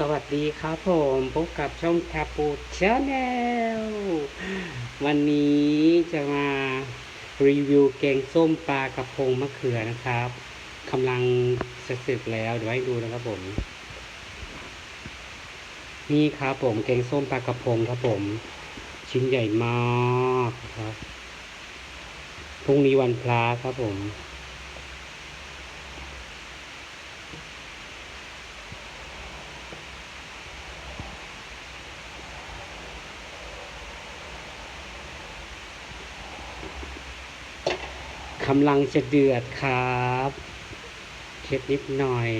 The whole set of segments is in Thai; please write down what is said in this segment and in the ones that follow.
สวัสดีครับผมพบกับช่องคาปูชาแนลวันนี้จะมารีวิวแกงส้มปลากระพงมะเขือนะครับกำลังจะเสร็จแล้วเดี๋ยวให้ดูนะครับผม นี่ครับผมแกงส้มปลากระพงครับผม ชิ้นใหญ่มากครับพรุ่งนี้วันพระครับผม กำลังจะเดือดครับ เช็ดนิดหน่อย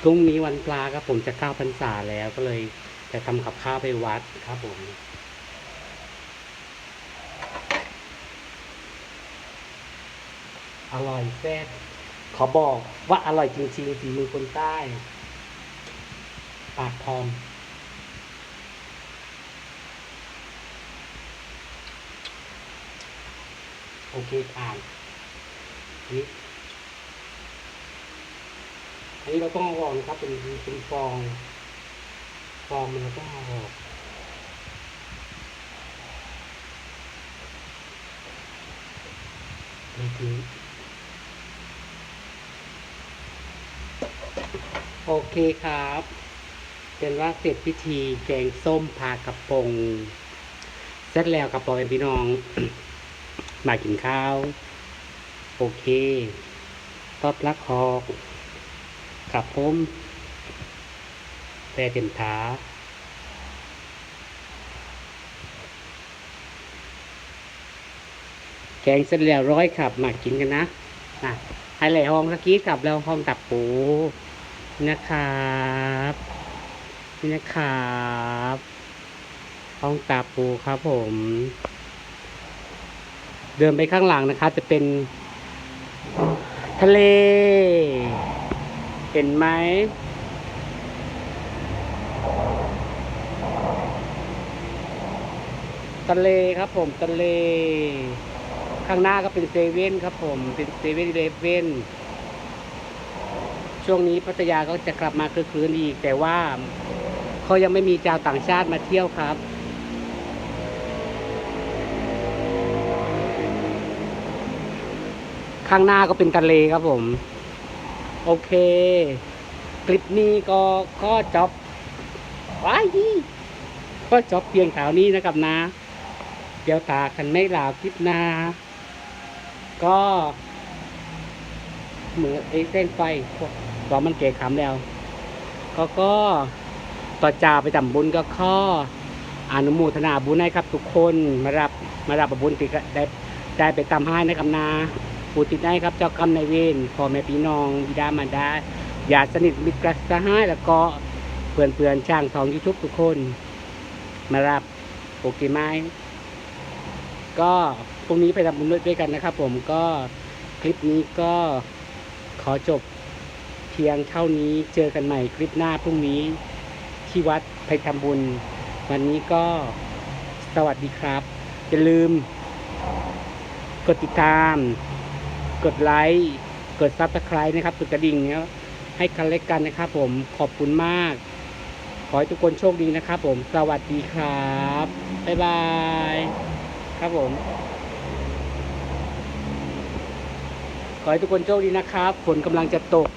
พรุ่งนี้วันปลาครับผมจะเข้าพรรษาแล้วก็เลยจะทำกับข้าวไปวัดครับผมอร่อยแซ่บขอบอกว่าอร่อยจริงๆฝีมือคนใต้ ปากทองโอเคผ่านนี่ อันนี้เราต้องเอาออกนะครับ เป็นเป็นฟอง ฟองมันเราต้องเอาออกนี่คือโอเคครับ เป็นว่าเสร็จพิธีแกงส้มพากระปงเสร็จแล้วกับปอเป็นพี่น้อง มากินข้าว โอเค ตอบรักคอก กับผมแต่เต็มขาแกงเสร็จแล้วร้อยขับมากินกันนะนะให้ไหลห้องสกี้กับแล้วห้องตับปูนะครับนี่นะครับห้องตับปูครับผม เดินไปข้างหลังนะครับ จะเป็น ทะเล ห็นไหมทะเลครับผมทะเล ข้างหน้าก็เป็นเซเว่นครับผมเป็นเซเว่นเลเว่นช่วงนี้พัทยาก็จะกลับมาคือคืนอีก แต่ว่าเขายังไม่มีชาวต่างชาติมาเที่ยวครับ ข้างหน้าก็เป็นทะเลครับผม โอเค คลิปนี้ก็ก็จบว้ายก็จบเพียงข่าวนี้นะครับนะ เดี๋ยวตากันไม่ลาวคลิปหน้า ก็เหมือนไอ้เส้นไฟพวกตอมันเกะขำแล้ว ก็ก็ต่อจ่าไปทำบุญก็ข้ออนุโมทนาบุญให้ครับ ทุกคนมารับมารับบุญติได้ได้ไปทำให้นะครับนา ผู้ติดได้ครับเจ้ากรรมนายเวรพ่อแม่พี่น้องบิดามารดาญาติสนิทมิตรสหายแล้วก็เพื่อนเพื่อนช่างทองยูทูบทุกคน มารับโอเคไหมก็พรุ่งนี้ไปทำบุญด้วยกันนะครับ ผมก็คลิปนี้ก็ขอจบเพียงเท่านี้เจอกันใหม่คลิปหน้าพรุ่งนี้ที่วัดไปทำบุญ วันนี้ก็สวัสดีครับ อย่าลืม กดติดตาม กดไลค์กดซับสไครต์นะครับกดกระดิ่งเนี้ยให้กันและกันนะครับผมขอบคุณมาก ขอให้ทุกคนโชคดีนะครับผมสวัสดีครับบ๊ายบายครับผม ขอให้ทุกคนโชคดีนะครับฝนกำลังจะตก